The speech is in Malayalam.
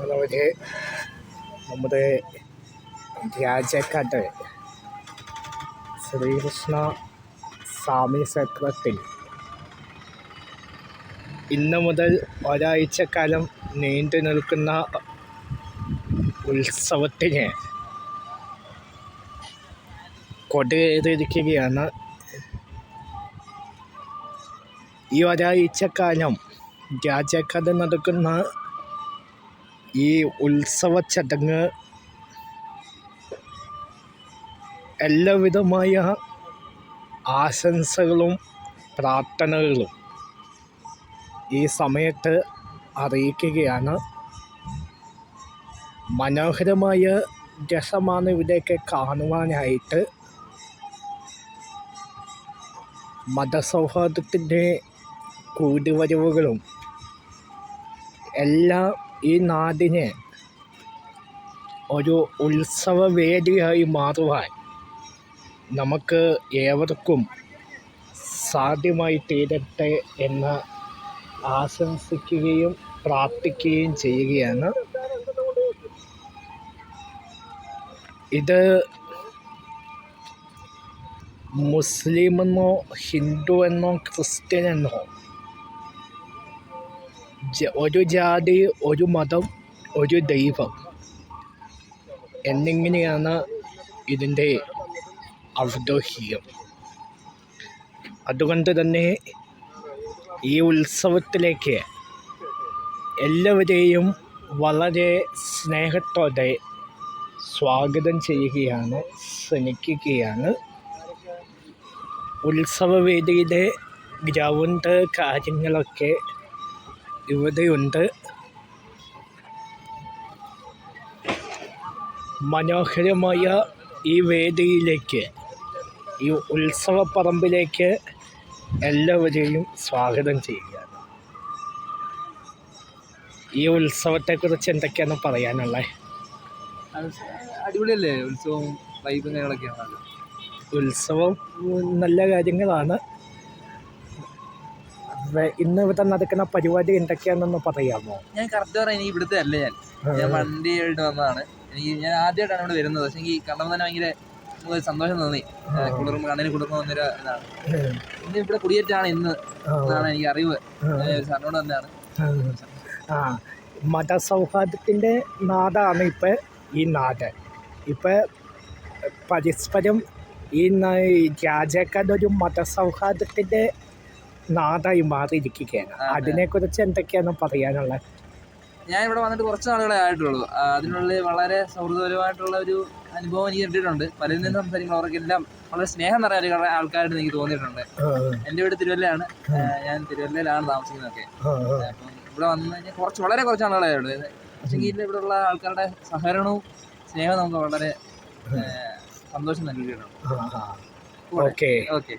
പ്രിയമുള്ളവരെ നമ്മുടെ രാജക്കാട്ട് ശ്രീകൃഷ്ണ സ്വാമി ക്ഷേത്രത്തിൽ ഇന്ന് മുതൽ ഒരാഴ്ചക്കാലം നീണ്ടു നിൽക്കുന്ന ഉത്സവത്തിന് കൊടിയേറിയിരിക്കുകയാണ്. ഈ ഒരാഴ്ചക്കാലം രാജക്കഥ നടക്കുന്ന ഈ ഉത്സവ ചടങ്ങ് എല്ലാവിധമായ ആശംസകളും പ്രാർത്ഥനകളും ഈ സമയത്ത് അറിയിക്കുകയാണ്. മനോഹരമായ രസമാണ് ഇവിടെയൊക്കെ കാണുവാനായിട്ട്. മതസൗഹാർദ്ദത്തിന്റെ കൂടിവരവുകളും എല്ലാം ഈ നാടിനെ ഒരു ഉത്സവവേദിയായി മാറുവാൻ നമുക്ക് ഏവർക്കും സാധ്യമായി തീരട്ടെ എന്ന് ആശംസിക്കുകയും പ്രാർത്ഥിക്കുകയും ചെയ്യുകയാണ്. ഇത് മുസ്ലിമെന്നോ ഹിന്ദു എന്നോ ക്രിസ്ത്യൻ എന്നോ ഒരു ജാതി ഒരു മതം ഒരു ദൈവം എന്നിങ്ങനെയാണ് ഇതിന്റെ ഔദ്യോഹികം അതുകൊണ്ട് തന്നെ ഈ ഉത്സവത്തിലേക്ക് എല്ലാവരെയും വളരെ സ്നേഹത്തോടെ സ്വാഗതം ചെയ്യുകയാണ് ക്ഷണിക്കുകയാണ്. ഉത്സവവേദിയിലെ ഗ്രൗണ്ട് കാര്യങ്ങളൊക്കെ ഇവിടെയുണ്ട് മനോഹരമായ ഈ വേദിയിലേക്ക് ഈ ഉത്സവപ്പറമ്പിലേക്ക് എല്ലാവരെയും സ്വാഗതം ചെയ്യുകയാണ്. ഈ ഉത്സവത്തെക്കുറിച്ച് എന്തൊക്കെയാണ് പറയാനുള്ളത് അടിപൊളിയല്ലേ? ഉത്സവം വൈബും കാര്യങ്ങളൊക്കെയാണല്ലോ ഉത്സവം നല്ല കാര്യങ്ങളാണ്. ഇന്ന് ഇവിടെ നടക്കുന്ന പരിപാടി എന്തൊക്കെയാണെന്ന് പറയാമോ? ഞാൻ കറക്റ്റ് പറയാം ഇവിടുത്തെ അല്ല ഞാൻ. ഞാൻ വണ്ടിയായിട്ട് വന്നതാണ്. എനിക്ക് ഞാൻ ആദ്യമായിട്ടാണ് ഇവിടെ വരുന്നത്. പക്ഷേ എനിക്ക് കണ്ടപ്പോൾ തന്നെ ഭയങ്കര സന്തോഷം തോന്നി. കുളിർമ കണ്ണിന് കുളിർമ വന്നൊരു ഇതാണ്. ഇന്ന് ഇവിടെ കുടിയേറ്റാണ് ഇന്ന് എന്നാണ് എനിക്ക് അറിവ്. സാറിനോട് തന്നെയാണ് ആ. മതസൗഹാർദ്ദത്തിന്റെ നാടാണ് ഇപ്പോൾ ഈ നാട്. ഇപ്പോൾ പരസ്പരം ഈ ഒരു മതസൗഹാർദ്ദത്തിന്റെ നാടായി മാറിയിരിക്കുകയാണ് അതെ. അതിനെക്കുറിച്ച് എന്തൊക്കെയാണ് പറയാനുള്ളത്? ഞാൻ ഇവിടെ വന്നിട്ട് കുറച്ച് നാളുകളെ ആയിട്ടുള്ളൂ. അതിനുള്ളിൽ വളരെ സൗഹൃദപരമായിട്ടുള്ള ഒരു അനുഭവം എനിക്ക് കിട്ടിയിട്ടുണ്ട്. പലരിൽ നിന്ന് സംസാരിക്കുമ്പോൾ അവർക്കെല്ലാം വളരെ സ്നേഹം നിറയെ ആൾക്കാരായിട്ട് എനിക്ക് തോന്നിയിട്ടുണ്ട്. എന്റെ വീട് തിരുവല്ലയാണ്. ഞാൻ തിരുവല്ലയിലാണ് താമസിക്കുന്നതൊക്കെ. അപ്പം ഇവിടെ വന്നു കഴിഞ്ഞാൽ കുറച്ച് വളരെ കുറച്ച് ആളുകളെ ഉള്ളൂ പക്ഷേ ഇവിടെ ഉള്ള ആൾക്കാരുടെ സഹകരണവും സ്നേഹവും നമുക്ക് വളരെ സന്തോഷം നൽകിയിട്ടുണ്ട്. ഓക്കെ. ഓക്കെ.